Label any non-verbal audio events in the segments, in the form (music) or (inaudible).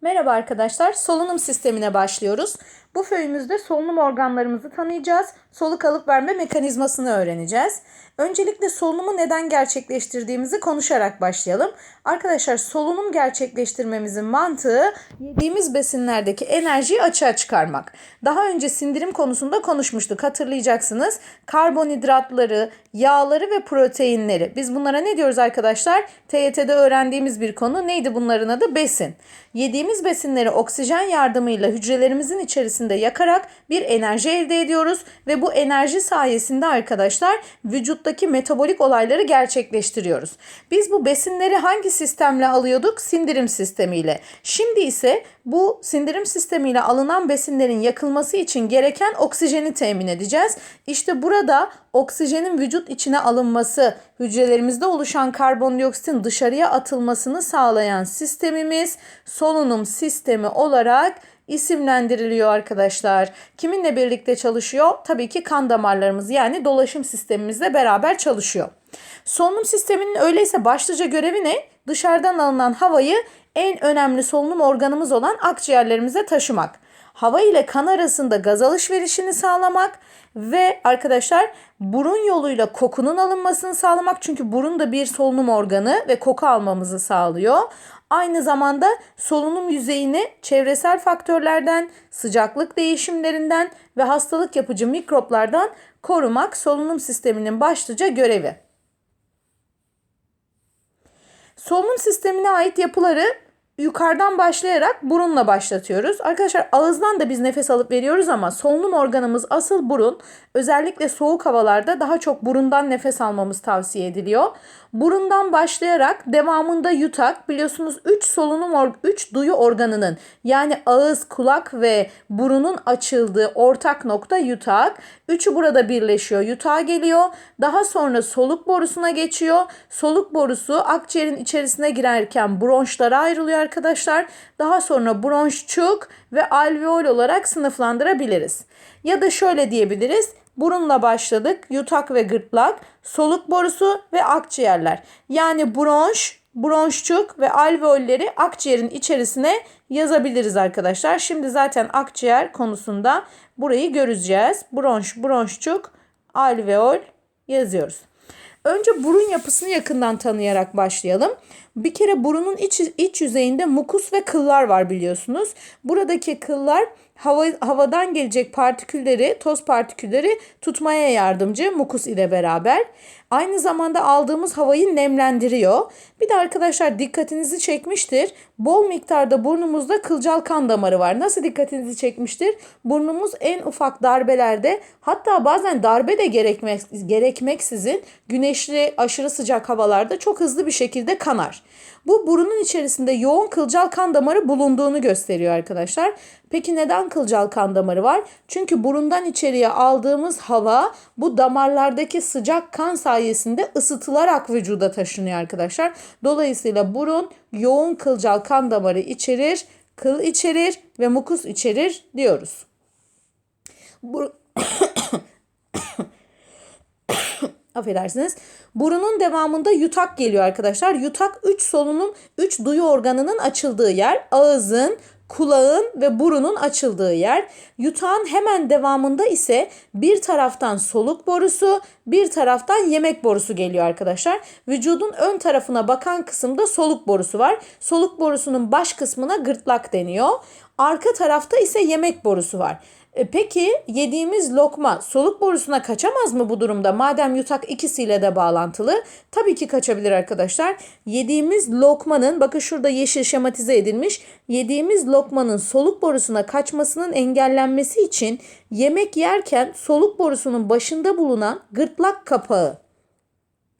Merhaba arkadaşlar, solunum sistemine başlıyoruz. Bu föyümüzde solunum organlarımızı tanıyacağız, soluk alıp verme mekanizmasını öğreneceğiz. Öncelikle solunumu neden gerçekleştirdiğimizi konuşarak başlayalım. Arkadaşlar solunum gerçekleştirmemizin mantığı yediğimiz besinlerdeki enerjiyi açığa çıkarmak. Daha önce sindirim konusunda konuşmuştuk hatırlayacaksınız. Karbonhidratları, yağları ve proteinleri. Biz bunlara ne diyoruz arkadaşlar? TYT'de öğrendiğimiz bir konu neydi bunların adı? Besin. Yediğimiz besinleri oksijen yardımıyla hücrelerimizin içerisinde yakarak bir enerji elde ediyoruz ve bu enerji sayesinde arkadaşlar vücuttaki metabolik olayları gerçekleştiriyoruz. Biz bu besinleri hangi sistemle alıyorduk? Sindirim sistemiyle. Şimdi ise bu sindirim sistemiyle alınan besinlerin yakılması için gereken oksijeni temin edeceğiz. İşte burada oksijenin vücut içine alınması, hücrelerimizde oluşan karbondioksitin dışarıya atılmasını sağlayan sistemimiz solunum sistemi olarak isimlendiriliyor arkadaşlar. Kiminle birlikte çalışıyor? Tabii ki kan damarlarımız yani dolaşım sistemimizle beraber çalışıyor. Solunum sisteminin öyleyse başlıca görevi ne? Dışarıdan alınan havayı en önemli solunum organımız olan akciğerlerimize taşımak. Hava ile kan arasında gaz alışverişini sağlamak ve arkadaşlar burun yoluyla kokunun alınmasını sağlamak. Çünkü burun da bir solunum organı ve koku almamızı sağlıyor. Aynı zamanda solunum yüzeyini çevresel faktörlerden, sıcaklık değişimlerinden ve hastalık yapıcı mikroplardan korumak solunum sisteminin başlıca görevi. Solunum sistemine ait yapıları yukarıdan başlayarak burunla başlatıyoruz. Arkadaşlar ağızdan da biz nefes alıp veriyoruz ama solunum organımız asıl burun. Özellikle soğuk havalarda daha çok burundan nefes almamız tavsiye ediliyor. Burundan başlayarak devamında yutak biliyorsunuz 3 solunum 3 duyu organının yani ağız, kulak ve burunun açıldığı ortak nokta yutak. Üçü burada birleşiyor. Yutağa geliyor. Daha sonra soluk borusuna geçiyor. Soluk borusu akciğerin içerisine girerken bronşlara ayrılıyor arkadaşlar. Daha sonra bronşçuk ve alveol olarak sınıflandırabiliriz. Ya da şöyle diyebiliriz. Burunla başladık. Yutak ve gırtlak, soluk borusu ve akciğerler. Yani bronş, bronşçuk ve alveolleri akciğerin içerisine yazabiliriz arkadaşlar. Şimdi zaten akciğer konusunda burayı göreceğiz. Bronş, bronşçuk, alveol yazıyoruz. Önce burun yapısını yakından tanıyarak başlayalım. Bir kere burunun iç, iç yüzeyinde mukus ve kıllar var biliyorsunuz. Buradaki kıllar hava, havadan gelecek partikülleri, toz partikülleri tutmaya yardımcı mukus ile beraber. Aynı zamanda aldığımız havayı nemlendiriyor. Bir de arkadaşlar dikkatinizi çekmiştir. Bol miktarda burnumuzda kılcal kan damarı var. Nasıl dikkatinizi çekmiştir? Burnumuz en ufak darbelerde hatta bazen darbe de gerekmek, gerekmeksizin güneşli aşırı sıcak havalarda çok hızlı bir şekilde kanar. Bu burunun içerisinde yoğun kılcal kan damarı bulunduğunu gösteriyor arkadaşlar. Peki neden kılcal kan damarı var? Çünkü burundan içeriye aldığımız hava bu damarlardaki sıcak kan sayesinde ısıtılarak vücuda taşınıyor arkadaşlar. Dolayısıyla burun yoğun kılcal kan damarı içerir, kıl içerir ve mukus içerir diyoruz. Bu (coughs) (coughs) affedersiniz. Burunun devamında yutak geliyor arkadaşlar. Yutak 3 solunum 3 duyu organının açıldığı yer. Ağızın, kulağın ve burunun açıldığı yer. Yutağın hemen devamında ise bir taraftan soluk borusu, bir taraftan yemek borusu geliyor arkadaşlar. Vücudun ön tarafına bakan kısımda soluk borusu var. Soluk borusunun baş kısmına gırtlak deniyor. Arka tarafta ise yemek borusu var. E, peki yediğimiz lokma soluk borusuna kaçamaz mı bu durumda? Madem yutak ikisiyle de bağlantılı. Tabii ki kaçabilir arkadaşlar. Yediğimiz lokmanın bakın şurada yeşil şematize edilmiş. Yediğimiz lokmanın soluk borusuna kaçmasının engellenmesi için yemek yerken soluk borusunun başında bulunan gırtlak kapağı.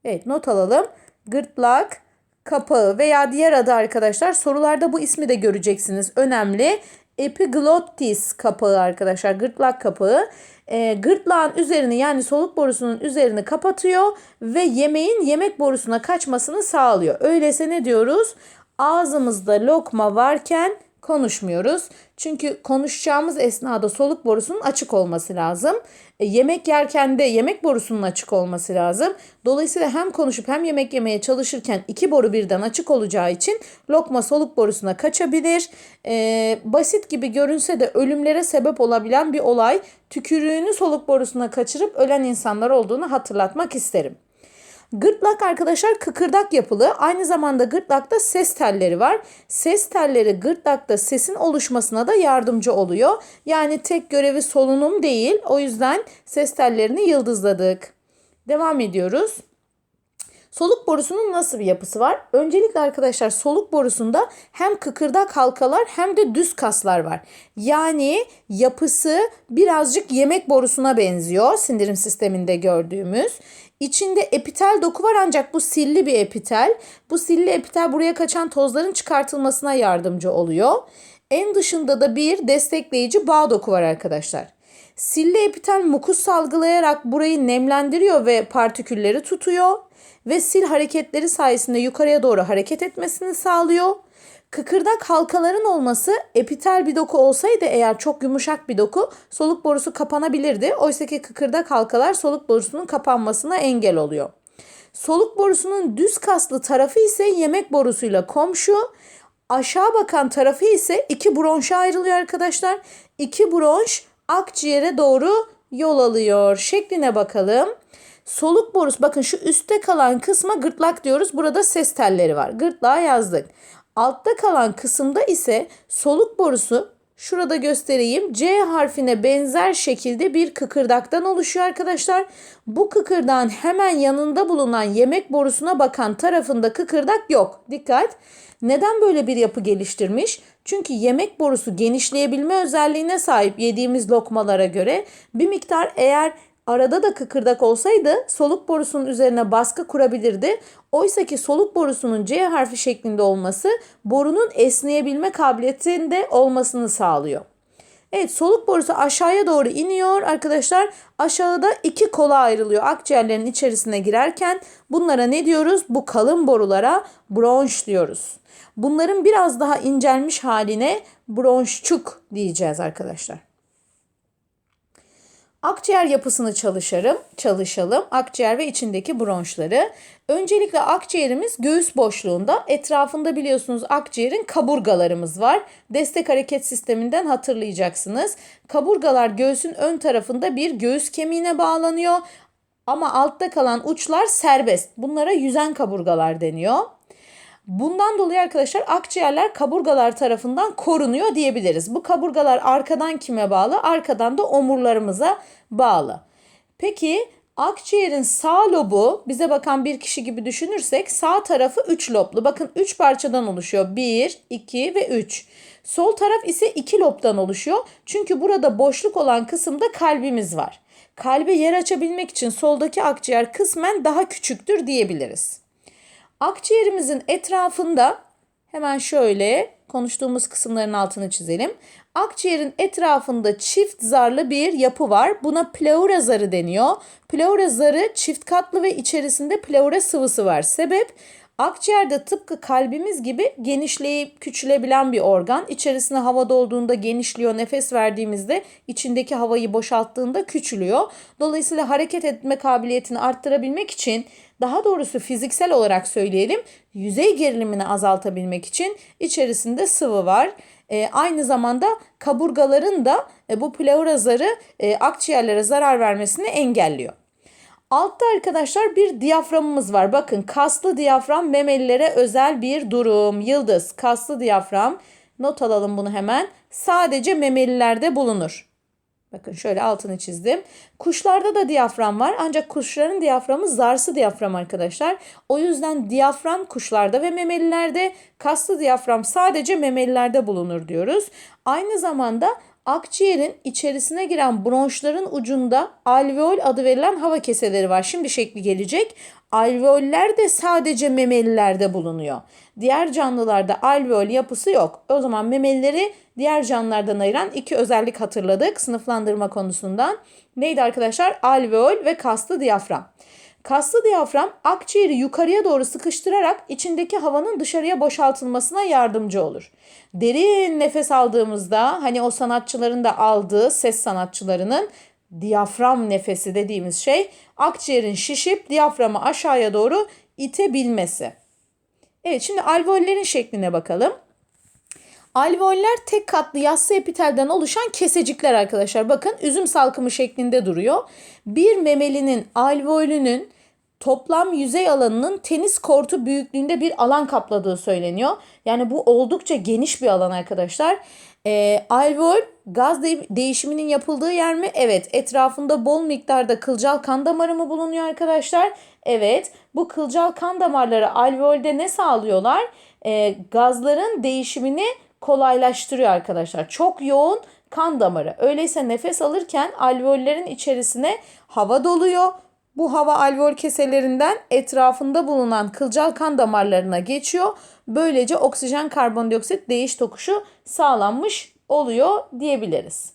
Evet not alalım. Gırtlak kapağı veya diğer adı arkadaşlar sorularda bu ismi de göreceksiniz. Önemli epiglottis kapağı arkadaşlar gırtlak kapağı e, gırtlağın üzerini yani soluk borusunun üzerini kapatıyor ve yemeğin yemek borusuna kaçmasını sağlıyor. Öyleyse ne diyoruz? Ağzımızda lokma varken konuşmuyoruz. Çünkü konuşacağımız esnada soluk borusunun açık olması lazım. E, yemek yerken de yemek borusunun açık olması lazım. Dolayısıyla hem konuşup hem yemek yemeye çalışırken iki boru birden açık olacağı için lokma soluk borusuna kaçabilir. E, basit gibi görünse de ölümlere sebep olabilen bir olay. Tükürüğünü soluk borusuna kaçırıp ölen insanlar olduğunu hatırlatmak isterim. Gırtlak arkadaşlar kıkırdak yapılı. Aynı zamanda gırtlakta ses telleri var. Ses telleri gırtlakta sesin oluşmasına da yardımcı oluyor. Yani tek görevi solunum değil. O yüzden ses tellerini yıldızladık. Devam ediyoruz. Soluk borusunun nasıl bir yapısı var? Öncelikle arkadaşlar soluk borusunda hem kıkırdak halkalar hem de düz kaslar var. Yani yapısı birazcık yemek borusuna benziyor sindirim sisteminde gördüğümüz. İçinde epitel doku var ancak bu silli bir epitel. Bu silli epitel buraya kaçan tozların çıkartılmasına yardımcı oluyor. En dışında da bir destekleyici bağ doku var arkadaşlar. Silli epitel mukus salgılayarak burayı nemlendiriyor ve partikülleri tutuyor ve sil hareketleri sayesinde yukarıya doğru hareket etmesini sağlıyor. Kıkırdak halkaların olması epitel bir doku olsaydı eğer çok yumuşak bir doku soluk borusu kapanabilirdi. Oysa ki kıkırdak halkalar soluk borusunun kapanmasına engel oluyor. Soluk borusunun düz kaslı tarafı ise yemek borusuyla komşu. Aşağı bakan tarafı ise iki bronşa ayrılıyor arkadaşlar. İki bronş akciğere doğru yol alıyor. Şekline bakalım. Soluk borusu bakın şu üstte kalan kısma gırtlak diyoruz. Burada ses telleri var. Gırtlağa yazdık. Altta kalan kısımda ise soluk borusu şurada göstereyim. C harfine benzer şekilde bir kıkırdaktan oluşuyor arkadaşlar. Bu kıkırdağın hemen yanında bulunan yemek borusuna bakan tarafında kıkırdak yok. Dikkat. Neden böyle bir yapı geliştirmiş? Çünkü yemek borusu genişleyebilme özelliğine sahip yediğimiz lokmalara göre bir miktar eğer arada da kıkırdak olsaydı soluk borusunun üzerine baskı kurabilirdi. Oysa ki soluk borusunun C harfi şeklinde olması borunun esneyebilme kabiliyetinde olmasını sağlıyor. Evet soluk borusu aşağıya doğru iniyor arkadaşlar. Aşağıda iki kola ayrılıyor akciğerlerin içerisine girerken. Bunlara ne diyoruz? Bu kalın borulara bronş diyoruz. Bunların biraz daha incelmiş haline bronşçuk diyeceğiz arkadaşlar. Akciğer yapısını çalışalım, çalışalım. Akciğer ve içindeki bronşları. Öncelikle akciğerimiz göğüs boşluğunda. Etrafında biliyorsunuz akciğerin kaburgalarımız var. Destek hareket sisteminden hatırlayacaksınız. Kaburgalar göğsün ön tarafında bir göğüs kemiğine bağlanıyor. Ama altta kalan uçlar serbest. Bunlara yüzen kaburgalar deniyor. Bundan dolayı arkadaşlar akciğerler kaburgalar tarafından korunuyor diyebiliriz. Bu kaburgalar arkadan kime bağlı? Arkadan da omurlarımıza bağlı. Peki akciğerin sağ lobu bize bakan bir kişi gibi düşünürsek sağ tarafı 3 loblu. Bakın 3 parçadan oluşuyor. 1, 2 ve 3. Sol taraf ise 2 lobdan oluşuyor. Çünkü burada boşluk olan kısımda kalbimiz var. Kalbe yer açabilmek için soldaki akciğer kısmen daha küçüktür diyebiliriz. Akciğerimizin etrafında hemen şöyle konuştuğumuz kısımların altını çizelim. Akciğerin etrafında çift zarlı bir yapı var. Buna pleura zarı deniyor. Pleura zarı çift katlı ve içerisinde pleura sıvısı var. Sebep Akciğerde tıpkı kalbimiz gibi genişleyip küçülebilen bir organ. İçerisine hava dolduğunda genişliyor. Nefes verdiğimizde içindeki havayı boşalttığında küçülüyor. Dolayısıyla hareket etme kabiliyetini arttırabilmek için daha doğrusu fiziksel olarak söyleyelim yüzey gerilimini azaltabilmek için içerisinde sıvı var. E, aynı zamanda kaburgaların da e, bu pleura zarı e, akciğerlere zarar vermesini engelliyor. Altta arkadaşlar bir diyaframımız var. Bakın kaslı diyafram memelilere özel bir durum. Yıldız kaslı diyafram. Not alalım bunu hemen. Sadece memelilerde bulunur. Bakın şöyle altını çizdim. Kuşlarda da diyafram var ancak kuşların diyaframı zarsı diyafram arkadaşlar. O yüzden diyafram kuşlarda ve memelilerde, kaslı diyafram sadece memelilerde bulunur diyoruz. Aynı zamanda Akciğerin içerisine giren bronşların ucunda alveol adı verilen hava keseleri var. Şimdi şekli gelecek. Alveoller de sadece memelilerde bulunuyor. Diğer canlılarda alveol yapısı yok. O zaman memelileri diğer canlılardan ayıran iki özellik hatırladık sınıflandırma konusundan. Neydi arkadaşlar? Alveol ve kaslı diyafram. Kaslı diyafram akciğeri yukarıya doğru sıkıştırarak içindeki havanın dışarıya boşaltılmasına yardımcı olur. Derin nefes aldığımızda hani o sanatçıların da aldığı ses sanatçılarının diyafram nefesi dediğimiz şey akciğerin şişip diyaframı aşağıya doğru itebilmesi. Evet şimdi alveollerin şekline bakalım. Alveoller tek katlı yassı epitelden oluşan kesecikler arkadaşlar. Bakın üzüm salkımı şeklinde duruyor. Bir memelinin alveolünün toplam yüzey alanının tenis kortu büyüklüğünde bir alan kapladığı söyleniyor. Yani bu oldukça geniş bir alan arkadaşlar. E, alveol gaz de- değişiminin yapıldığı yer mi? Evet. Etrafında bol miktarda kılcal kan damarı mı bulunuyor arkadaşlar? Evet. Bu kılcal kan damarları alveolde ne sağlıyorlar? E, gazların değişimini kolaylaştırıyor arkadaşlar. Çok yoğun kan damarı. Öyleyse nefes alırken alveollerin içerisine hava doluyor. Bu hava alveol keselerinden etrafında bulunan kılcal kan damarlarına geçiyor. Böylece oksijen karbondioksit değiş tokuşu sağlanmış oluyor diyebiliriz.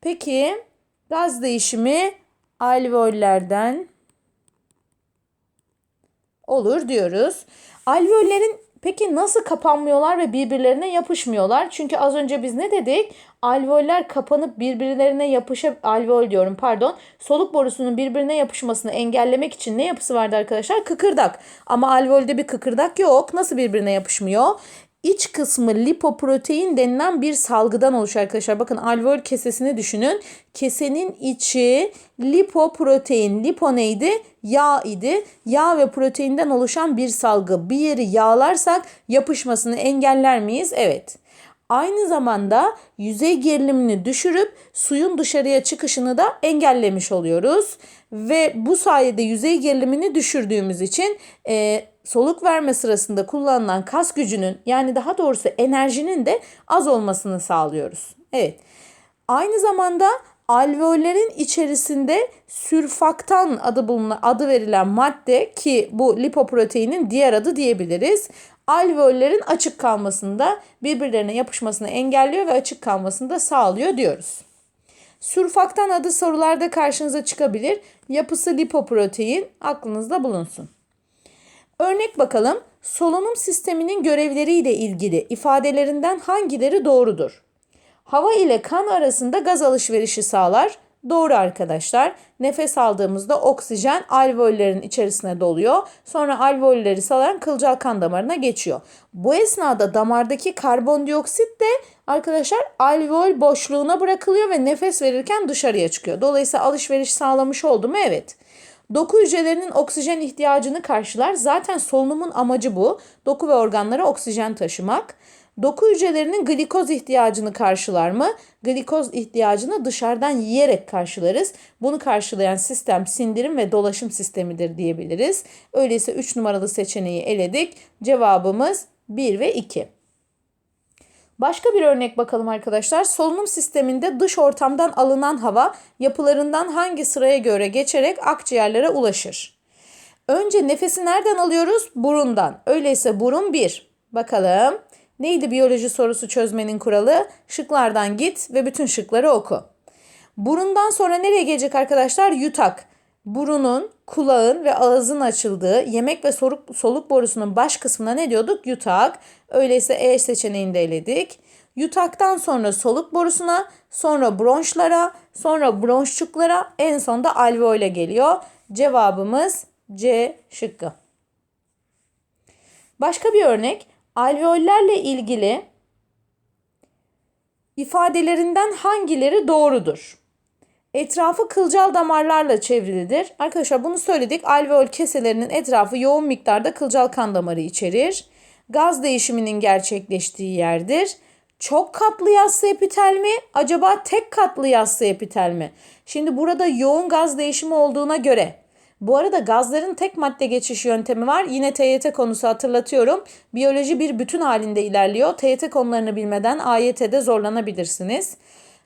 Peki gaz değişimi alveollerden olur diyoruz. Alveollerin peki nasıl kapanmıyorlar ve birbirlerine yapışmıyorlar? Çünkü az önce biz ne dedik? Alveoller kapanıp birbirlerine yapışıp alveol diyorum pardon. Soluk borusunun birbirine yapışmasını engellemek için ne yapısı vardı arkadaşlar? Kıkırdak. Ama alveolde bir kıkırdak yok. Nasıl birbirine yapışmıyor? İç kısmı lipoprotein denilen bir salgıdan oluşuyor arkadaşlar. Bakın alveol kesesini düşünün. Kesenin içi lipoprotein. Lipo neydi? Yağ idi. Yağ ve proteinden oluşan bir salgı. Bir yeri yağlarsak yapışmasını engeller miyiz? Evet. Aynı zamanda yüzey gerilimini düşürüp suyun dışarıya çıkışını da engellemiş oluyoruz. Ve bu sayede yüzey gerilimini düşürdüğümüz için e, soluk verme sırasında kullanılan kas gücünün yani daha doğrusu enerjinin de az olmasını sağlıyoruz. Evet. Aynı zamanda alveollerin içerisinde sürfaktan adı bulunan adı verilen madde ki bu lipoproteinin diğer adı diyebiliriz. Alveollerin açık kalmasında birbirlerine yapışmasını engelliyor ve açık kalmasını da sağlıyor diyoruz. Sürfaktan adı sorularda karşınıza çıkabilir. Yapısı lipoprotein aklınızda bulunsun. Örnek bakalım. Solunum sisteminin görevleriyle ilgili ifadelerinden hangileri doğrudur? Hava ile kan arasında gaz alışverişi sağlar. Doğru arkadaşlar. Nefes aldığımızda oksijen alveollerin içerisine doluyor. Sonra alveolleri salan kılcal kan damarına geçiyor. Bu esnada damardaki karbondioksit de arkadaşlar alveol boşluğuna bırakılıyor ve nefes verirken dışarıya çıkıyor. Dolayısıyla alışveriş sağlamış oldu mu? Evet. Doku hücrelerinin oksijen ihtiyacını karşılar. Zaten solunumun amacı bu. Doku ve organlara oksijen taşımak. Doku hücrelerinin glikoz ihtiyacını karşılar mı? Glikoz ihtiyacını dışarıdan yiyerek karşılarız. Bunu karşılayan sistem sindirim ve dolaşım sistemidir diyebiliriz. Öyleyse 3 numaralı seçeneği eledik. Cevabımız 1 ve 2. Başka bir örnek bakalım arkadaşlar. Solunum sisteminde dış ortamdan alınan hava yapılarından hangi sıraya göre geçerek akciğerlere ulaşır? Önce nefesi nereden alıyoruz? Burundan. Öyleyse burun 1. Bakalım. Neydi biyoloji sorusu çözmenin kuralı? Şıklardan git ve bütün şıkları oku. Burundan sonra nereye gelecek arkadaşlar? Yutak. Burunun, kulağın ve ağzın açıldığı yemek ve soluk, soluk borusunun baş kısmına ne diyorduk? Yutak. Öyleyse E seçeneğini de eledik. Yutaktan sonra soluk borusuna, sonra bronşlara, sonra bronşçuklara, en sonda alveole geliyor. Cevabımız C şıkkı. Başka bir örnek. Alveollerle ilgili ifadelerinden hangileri doğrudur? Etrafı kılcal damarlarla çevrilidir. Arkadaşlar bunu söyledik. Alveol keselerinin etrafı yoğun miktarda kılcal kan damarı içerir. Gaz değişiminin gerçekleştiği yerdir. Çok katlı yassı epitel mi? Acaba tek katlı yassı epitel mi? Şimdi burada yoğun gaz değişimi olduğuna göre bu arada gazların tek madde geçiş yöntemi var. Yine TYT konusu hatırlatıyorum. Biyoloji bir bütün halinde ilerliyor. TYT konularını bilmeden AYT'de zorlanabilirsiniz.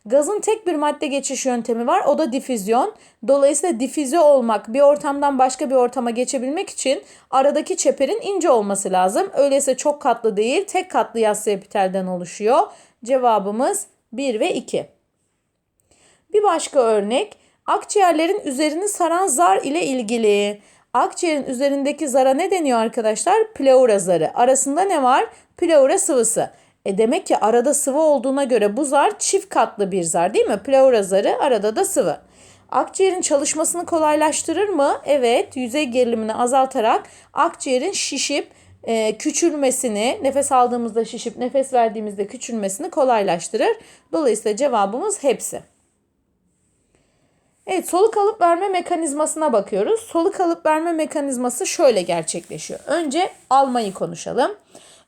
Gazın tek bir madde geçiş yöntemi var. O da difüzyon. Dolayısıyla difüze olmak, bir ortamdan başka bir ortama geçebilmek için aradaki çeperin ince olması lazım. Öyleyse çok katlı değil, tek katlı yassı epitelden oluşuyor. Cevabımız 1 ve 2. Bir başka örnek. Akciğerlerin üzerini saran zar ile ilgili. Akciğerin üzerindeki zara ne deniyor arkadaşlar? Pleura zarı. Arasında ne var? Pleura sıvısı. E demek ki arada sıvı olduğuna göre bu zar çift katlı bir zar değil mi? Pleura zarı arada da sıvı. Akciğerin çalışmasını kolaylaştırır mı? Evet, yüzey gerilimini azaltarak akciğerin şişip e, küçülmesini, nefes aldığımızda şişip nefes verdiğimizde küçülmesini kolaylaştırır. Dolayısıyla cevabımız hepsi. Evet, soluk alıp verme mekanizmasına bakıyoruz. Soluk alıp verme mekanizması şöyle gerçekleşiyor. Önce almayı konuşalım.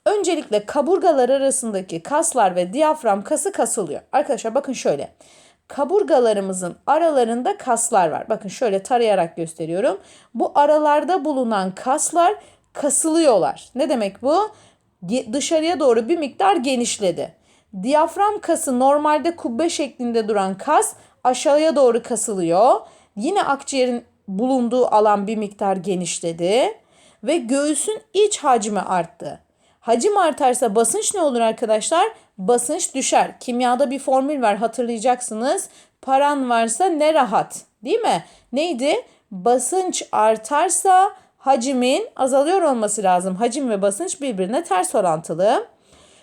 Öncelikle kaburgalar arasındaki kaslar ve diyafram kası kasılıyor. Arkadaşlar bakın şöyle. Kaburgalarımızın aralarında kaslar var. Bakın şöyle tarayarak gösteriyorum. Bu aralarda bulunan kaslar kasılıyorlar. Ne demek bu? Dışarıya doğru bir miktar genişledi. Diyafram kası normalde kubbe şeklinde duran kas aşağıya doğru kasılıyor. Yine akciğerin bulunduğu alan bir miktar genişledi ve göğsün iç hacmi arttı. Hacim artarsa basınç ne olur arkadaşlar? Basınç düşer. Kimyada bir formül var hatırlayacaksınız. Paran varsa ne rahat. Değil mi? Neydi? Basınç artarsa hacimin azalıyor olması lazım. Hacim ve basınç birbirine ters orantılı.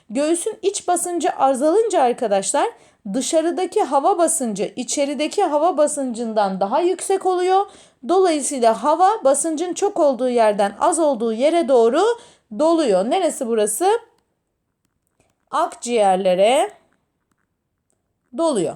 Göğsün iç basıncı azalınca arkadaşlar dışarıdaki hava basıncı içerideki hava basıncından daha yüksek oluyor. Dolayısıyla hava basıncın çok olduğu yerden az olduğu yere doğru doluyor. Neresi burası? Akciğerlere doluyor.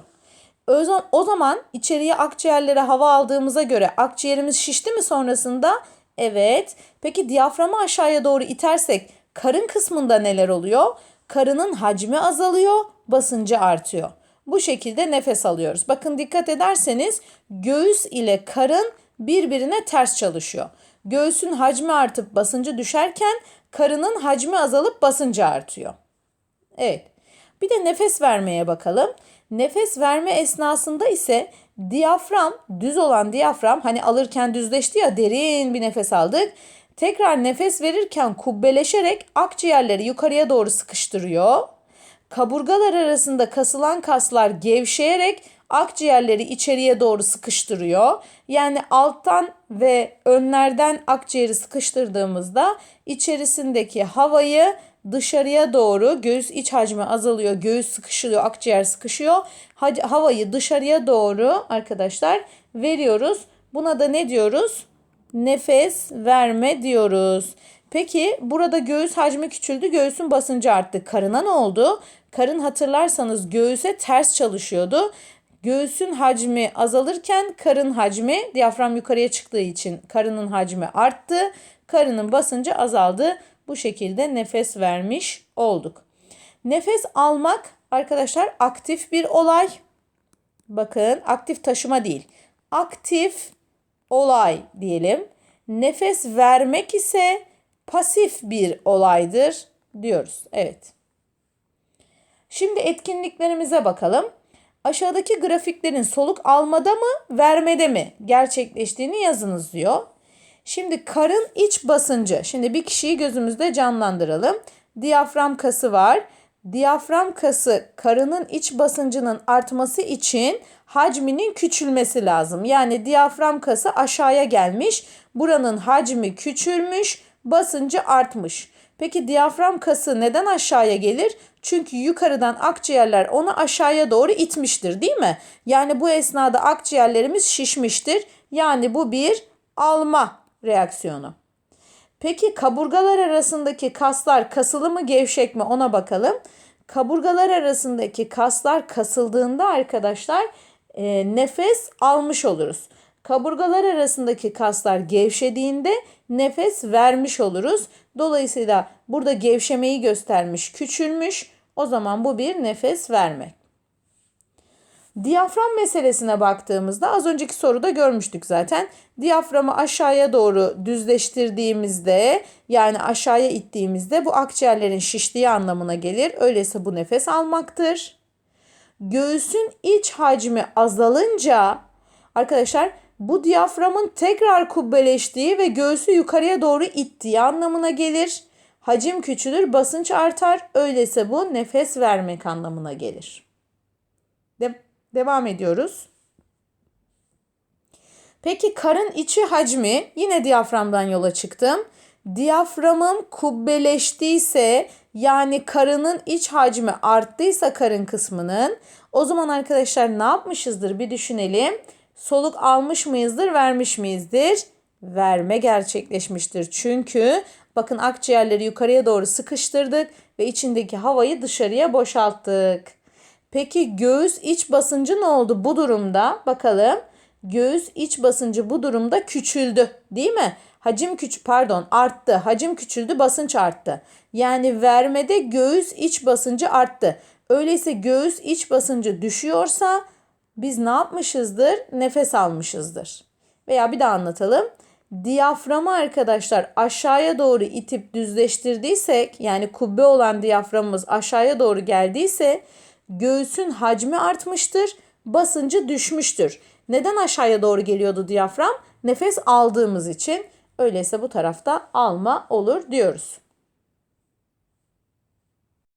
O zaman içeriye akciğerlere hava aldığımıza göre akciğerimiz şişti mi sonrasında? Evet. Peki diyaframı aşağıya doğru itersek karın kısmında neler oluyor? Karının hacmi azalıyor, basıncı artıyor. Bu şekilde nefes alıyoruz. Bakın dikkat ederseniz göğüs ile karın birbirine ters çalışıyor. Göğsün hacmi artıp basıncı düşerken karının hacmi azalıp basıncı artıyor. Evet. Bir de nefes vermeye bakalım. Nefes verme esnasında ise diyafram, düz olan diyafram hani alırken düzleşti ya derin bir nefes aldık. Tekrar nefes verirken kubbeleşerek akciğerleri yukarıya doğru sıkıştırıyor. Kaburgalar arasında kasılan kaslar gevşeyerek akciğerleri içeriye doğru sıkıştırıyor. Yani alttan ve önlerden akciğeri sıkıştırdığımızda içerisindeki havayı dışarıya doğru göğüs iç hacmi azalıyor. Göğüs sıkışıyor, akciğer sıkışıyor. Havayı dışarıya doğru arkadaşlar veriyoruz. Buna da ne diyoruz? Nefes verme diyoruz. Peki burada göğüs hacmi küçüldü, göğsün basıncı arttı. Karına ne oldu? Karın hatırlarsanız göğüse ters çalışıyordu. Göğsün hacmi azalırken karın hacmi diyafram yukarıya çıktığı için karının hacmi arttı. Karının basıncı azaldı. Bu şekilde nefes vermiş olduk. Nefes almak arkadaşlar aktif bir olay. Bakın aktif taşıma değil. Aktif olay diyelim. Nefes vermek ise pasif bir olaydır diyoruz. Evet. Şimdi etkinliklerimize bakalım. Aşağıdaki grafiklerin soluk almada mı, vermede mi gerçekleştiğini yazınız diyor. Şimdi karın iç basıncı. Şimdi bir kişiyi gözümüzde canlandıralım. Diyafram kası var. Diyafram kası karının iç basıncının artması için hacminin küçülmesi lazım. Yani diyafram kası aşağıya gelmiş. Buranın hacmi küçülmüş, basıncı artmış. Peki diyafram kası neden aşağıya gelir? Çünkü yukarıdan akciğerler onu aşağıya doğru itmiştir değil mi? Yani bu esnada akciğerlerimiz şişmiştir. Yani bu bir alma reaksiyonu. Peki kaburgalar arasındaki kaslar kasılı mı gevşek mi ona bakalım. Kaburgalar arasındaki kaslar kasıldığında arkadaşlar e, nefes almış oluruz. Kaburgalar arasındaki kaslar gevşediğinde nefes vermiş oluruz. Dolayısıyla burada gevşemeyi göstermiş, küçülmüş. O zaman bu bir nefes vermek. Diyafram meselesine baktığımızda az önceki soruda görmüştük zaten. Diyaframı aşağıya doğru düzleştirdiğimizde yani aşağıya ittiğimizde bu akciğerlerin şiştiği anlamına gelir. Öyleyse bu nefes almaktır. Göğsün iç hacmi azalınca arkadaşlar bu diyaframın tekrar kubbeleştiği ve göğsü yukarıya doğru ittiği anlamına gelir. Hacim küçülür, basınç artar. Öyleyse bu nefes vermek anlamına gelir. De- devam ediyoruz. Peki karın içi hacmi yine diyaframdan yola çıktım. Diyaframım kubbeleştiyse yani karının iç hacmi arttıysa karın kısmının o zaman arkadaşlar ne yapmışızdır bir düşünelim. Soluk almış mıyızdır, vermiş miyizdir? Verme gerçekleşmiştir. Çünkü bakın akciğerleri yukarıya doğru sıkıştırdık ve içindeki havayı dışarıya boşalttık. Peki göğüs iç basıncı ne oldu bu durumda? Bakalım. Göğüs iç basıncı bu durumda küçüldü, değil mi? Hacim küç pardon arttı. Hacim küçüldü, basınç arttı. Yani vermede göğüs iç basıncı arttı. Öyleyse göğüs iç basıncı düşüyorsa biz ne yapmışızdır? Nefes almışızdır. Veya bir daha anlatalım. Diyaframı arkadaşlar aşağıya doğru itip düzleştirdiysek yani kubbe olan diyaframımız aşağıya doğru geldiyse göğsün hacmi artmıştır, basıncı düşmüştür. Neden aşağıya doğru geliyordu diyafram? Nefes aldığımız için. Öyleyse bu tarafta alma olur diyoruz.